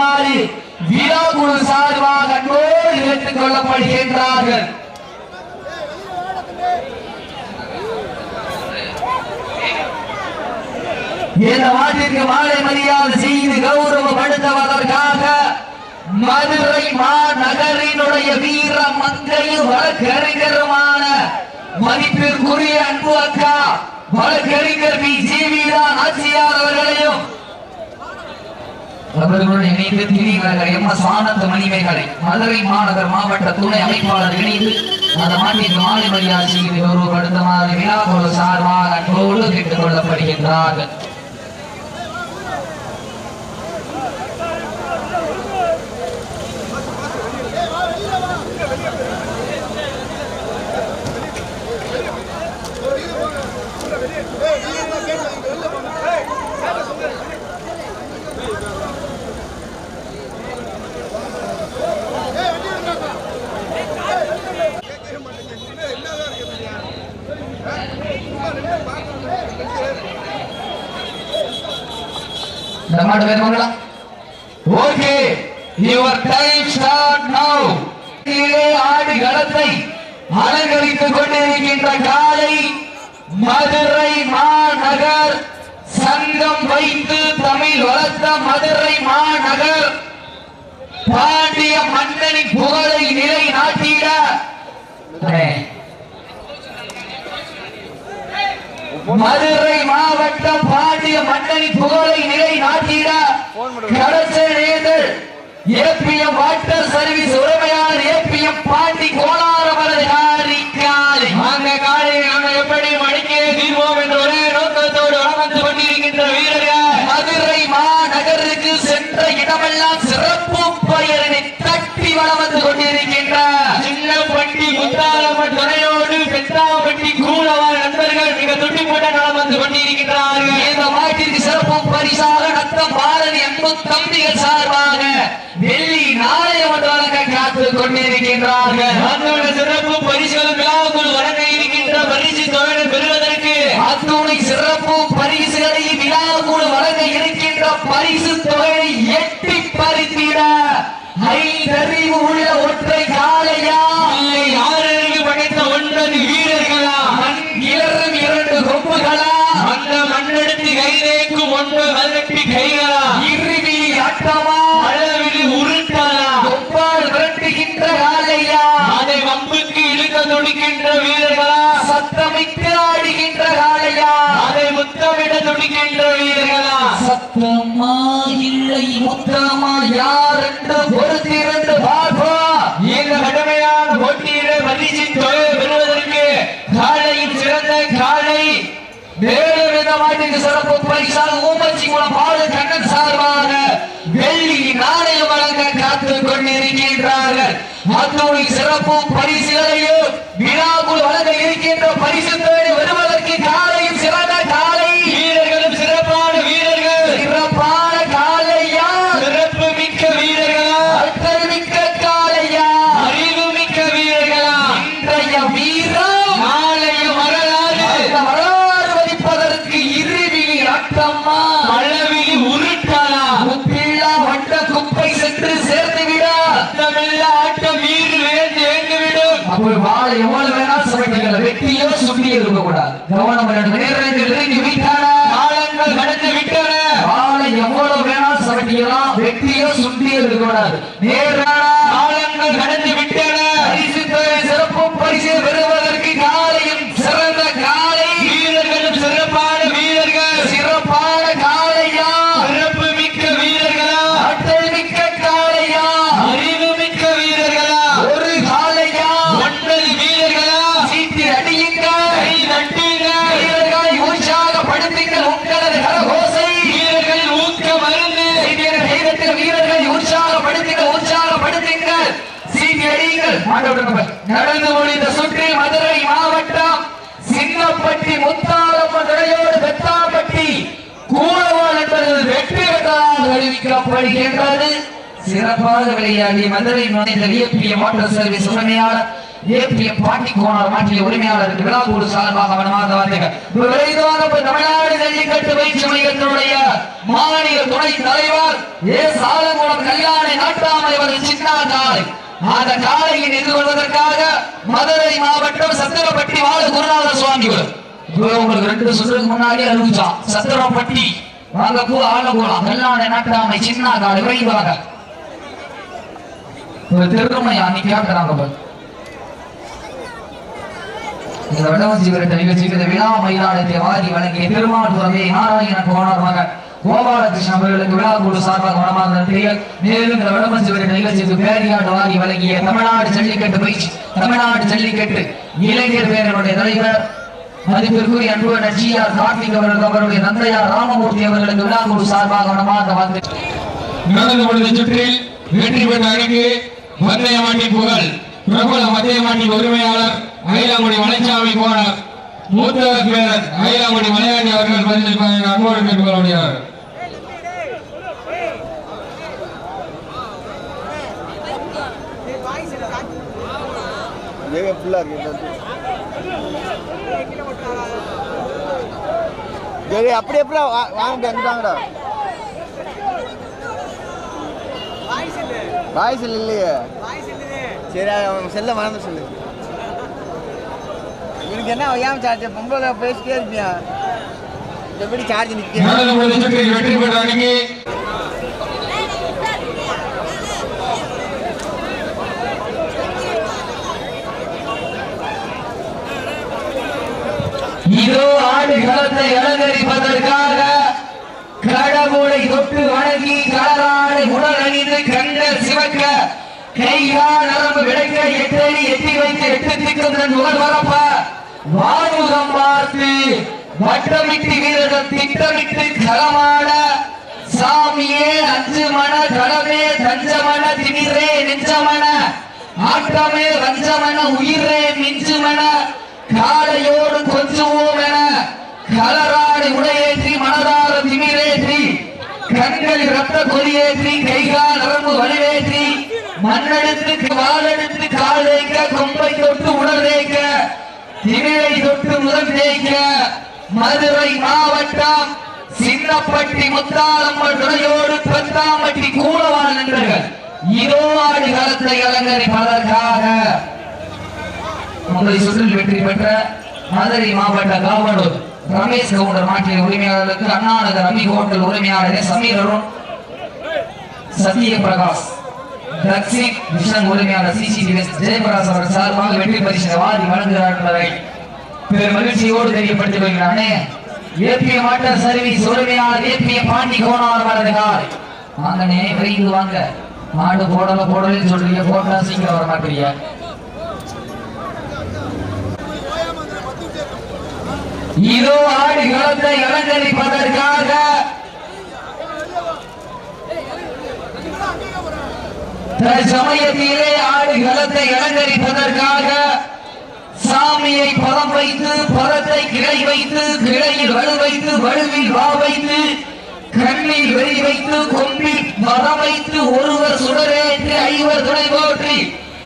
வருமாறு விழாக்குழு சார்பாக அன்போடு எடுத்துக் கொள்ளப்படுகின்றார்கள். இந்த நாட்டிற்கு மாலை மரியாதை செய்து கௌரவப்படுத்துவதற்காக மதுரை மாநகரினுடைய வீர மந்தையும் வழக்கறிஞருமான மதிப்பிற்குரிய அன்பு அக்கா வழக்கறிஞர் பி. ஜீவிதான் ஆட்சியார் அவர்களையும் அவர்களுடன் இணைந்து திரிகிறார்கள் எம் எஸ் ஆனந்த மணிமேகலை மதுரை மாநகர் மாவட்ட துணை அமைப்பாளர் இணைந்து அந்த மாட்டிற்கு மாலை மரியாதை செய்து மாதிரி விழா சார்பாக அன்போடு கேட்டுக் கொள்ளப்படுகின்றார்கள். இந்த மாட்டு பேர் Mangala okay your time start now கீழே ஆடு களத்தை அலங்கரித்துக் கொண்டிருக்கின்ற காலை மதுரை மாநகர். சங்கம் வைத்து தமிழ் வளர்த்த மதுரை மாநகர். பாண்டிய மன்னனின் புகழை நிலை நாட்டிட மதுரை மாவட்டம் பாண்டிய மன்னனின் புகழை நிலை நாட்டிட ஏபிஎம் வாட்டர் சர்வீஸ் உரிமையாளர் ஏபிஎம் பாண்டி கோலாரமலை காரி அந்த காலையை நாங்கள் எப்படி மணிக்கே தீர்வோம் என்ற ஒரே நோக்கத்தோடு வளர்ந்து கொண்டிருக்கின்ற வீரர்கள். மதுரை மாநகருக்கு சென்ற இடமெல்லாம் சிறப்பு பெயரினை தட்டி வளம் வந்து கொண்டிருக்கின்ற சின்ன பட்டி முத்தாரம்மன் துணையோடு பெத்தாம்பட்டி கூலவார் நண்பர்கள் மிக துட்டி போட்ட நலம் வந்து கொண்டிருக்கின்றார்கள் இந்த மாட்டிற்கு சிறப்பு பரிசாக நத்தம் பாரதி அன்பு தம்பிகள் சார்பாக வெள்ளி நாணயம் ஒன்று வழங்க காத்துக் கொண்டிருக்கின்றார்கள். அதோட சிறப்பு பரிசுகள் விழாவுக்குள் வழங்க இருக்கின்ற பரிசு தொழிலை பெறுவதற்கு அத்துணை சிறப்பு பரிசுகளை விழாவுக்குள் வழங்க இருக்கின்ற பரிசு தொகை எட்டி பறித்திட. ஐந்தறிவு உள்ள ஒற்றை காளையா? இல்லை ஆறறிவு படைத்த ஒன்பது வீரர்களா? மண் இரண்டு கொம்புகளா? அந்த மண்ணெடுத்து கைதேக்கும் ஒன்பது சத்தமிட்டு ஆடுகின்ற காளையா? அதை முத்தமிட துடிக்கின்ற வீரர்களா? சத்தமா இல்லை முத்தமா யார் என்று பொறுத்திருந்து பார்ப்பா. இந்த கடுமையான போட்டியிலே பரிசு தொகை பெறுவதற்கு காளையின் சிறந்த காளை வேறு விதமாட்டுக்கு சிறப்பு பரிசாக ஊமச்சி குளம் பாடு கண்ணன் சார்பாக வெள்ளி நாணயம் வழங்க காத்துக் கொண்டிருக்கின்றார்கள். அத்துணை சிறப்பு பரிசுகளையும் விழாக்குள் வழங்க இருக்கின்ற வெட்டியோ சுட்டியோ இருக்க கூடாது கவனம் காலங்கள் கடந்து விட்டன. வாழை எவ்வளவு வேணா சமைக்கலாம் வெட்டியோ சுட்டியோ இருக்க கூடாது நேரான காலங்கள் கடந்து சீட்டி நடந்து முடிந்த சுற்றில் மதுரை மாவட்டம் சின்னப்பட்டி துறையோடு கூடவாள் என்பது வெற்றி அறிவிக்கப்படுகின்றது சிறப்பாக விளையாடி மதுரை மாநில சர்வீஸ் உரிமையாளர் பாட்டி கோணர் மாற்றிய விழாக்கூடு சார்பாக வனமாக வார்த்தைகள். தமிழ்நாடு ஜல்லிக்கட்டு பயிற்சி மையத்தினுடைய மாநில துணை தலைவர் ஏ. சாலங்குளம் கல்யாண நாட்டாமை அவர்கள் சின்ன அந்த காலையில் எதிர்கொள்வதற்காக மதுரை மாவட்டம் சத்திரப்பட்டி வாழ குருநாத சுவாமிகள் வரும். உங்களுக்கு ரெண்டு சுற்றுக்கு முன்னாடி அறிவிச்சான் சத்திரப்பட்டி. வாங்க பூ ஆள போலாம். கல்யாண நாட்டாமை சின்ன கால விரைவாக. ஒரு திருமையா நீ கேட்கிறாங்க இந்த வடவஞ்சி விரட்ட நிகழ்ச்சிக்கு விழா மைதானத்தை வாரி வழங்கிய திருமாட்டுறவே நாராயண கோணர் மகன். கோபாலகிருஷ்ணன் அவர்களுக்கு விழா குழு சார்பாக மனமார்ந்த நன்றிகள் மேலும் இந்த வடவஞ்சி விரட்ட நிகழ்ச்சிக்கு பேரியாண்டு வாங்கி வழங்கிய தமிழ்நாடு ஜல்லிக்கட்டு பயிற்சி தமிழ்நாடு ஜல்லிக்கட்டு இளைஞர் பேரனுடைய தலைவர் மதிப்பிற்குரிய அன்பு நச்சியார் கார்த்திக் அவர்களுக்கு அவருடைய தந்தையார் ராமமூர்த்தி அவர்களுக்கு விழா குழு சார்பாக மனமார்ந்த வாழ்த்து. நடந்து முடிந்த சுற்றில் வெற்றி பெற்ற அணிக்கு மத்தியமாண்டி புகழ். பிரபல மதயமாண்டி உரிமையாளர் அகிலாங்குடி மலைச்சாமி கோணர் மூத்த வீரர் அகிலாங்குடி மலையாண்டி அவர்கள் பதிலளிப்பார்கள் அன்போடு கேட்டுக்கொள்கிறார் அப்படியே ஃபுல்லாக இருக்குது சரி அப்படி எப்படி வாங்க வந்துட்டாங்கடா வாய்ஸ் இல்லையே. சரி அவன் செல்ல மறந்து சொல்லு. இவனுக்கு என்ன ஏன் சார்ஜ் பொம்பளை பேசிட்டே இருப்பியா? எப்படி சார்ஜ் நிற்க வெற்றி பெற்ற அணிக்கு இதோ ஆடு அலங்கரிப்பதற்காக கடவுளை தொட்டு வணங்கி கலராடை உடல் அணிந்து கண்கள் சிவக்க கையா நரம்பு விடைக்க எட்டடி எட்டி வைத்து எட்டு திக்கும் முதல் வரப்ப வானுகம் பார்த்து வட்டமிட்டு வீரர்கள் திட்டமிட்டு களமாட சாமியே அஞ்சு மன கடமே தஞ்சமன திமிரே நெஞ்சமன ஆட்டமே வஞ்சமன உயிரே மிஞ்சுமன காலையோடு கொஞ்சுவோம் கலராடி உடையேற்றி மனதார திமிரேற்றி கண்களில் ரத்த கொடியேற்றி கைகால் நரம்பு வலுவேற்றி மண்ணெடுத்து வாழெடுத்து கால் வைக்க கொம்பை தொட்டு உடல் வைக்க திமிரை தொட்டு முதல் தேய்க்க மதுரை மாவட்டம் சின்னப்பட்டி முத்தாளம்மன் துணையோடு பத்தாம்பட்டி கூடவான நண்பர்கள். இதோ காலத்தை களத்தை அலங்கரிப்பதற்காக உங்களை சுற்றில் வெற்றி பெற்ற மதுரை மாவட்ட காவலூர். ரமேஷ் கவுண்டர் மாற்றிய உரிமையாளர்களுக்கு அண்ணாநகர் அமி ஹோட்டல் உரிமையாளர் சமீர் அருண் சத்ய பிரகாஷ் தக்ஷிக் மிஷன் உரிமையாளர் சிசிடிவி ஜெயபிரகாஷ் அவர்கள் சார்பாக வெற்றி பரிசு வாரி வழங்குகிறார் என்பதை பெரும் மகிழ்ச்சியோடு தெரியப்படுத்திக் கொள்கிறானே. ஏபிய வாட்டர் சர்வீஸ் உரிமையாளர் ஏபிய பாண்டி கோணார் வலதுகார் வாங்கண்ணே விரைந்து வாங்க. மாடு போடல போடலன்னு சொல்றீங்க போட்டா சீக்கிரம் வர மாட்டீங்க. இதோ ஆடு காலத்தை அலங்கரிப்பதற்காக. சமயத்திலே ஆடு களத்தை அலங்கரிப்பதற்காக சாமியை பலம் வைத்து பலத்தை கிளை வைத்து கிளையில் வலு வைத்து வலுவில் வா வைத்து கண்ணில் வெளி வைத்து கொம்பில் மரம் வைத்து ஒருவர் சுடரேற்றி ஐவர் துணை போற்றி.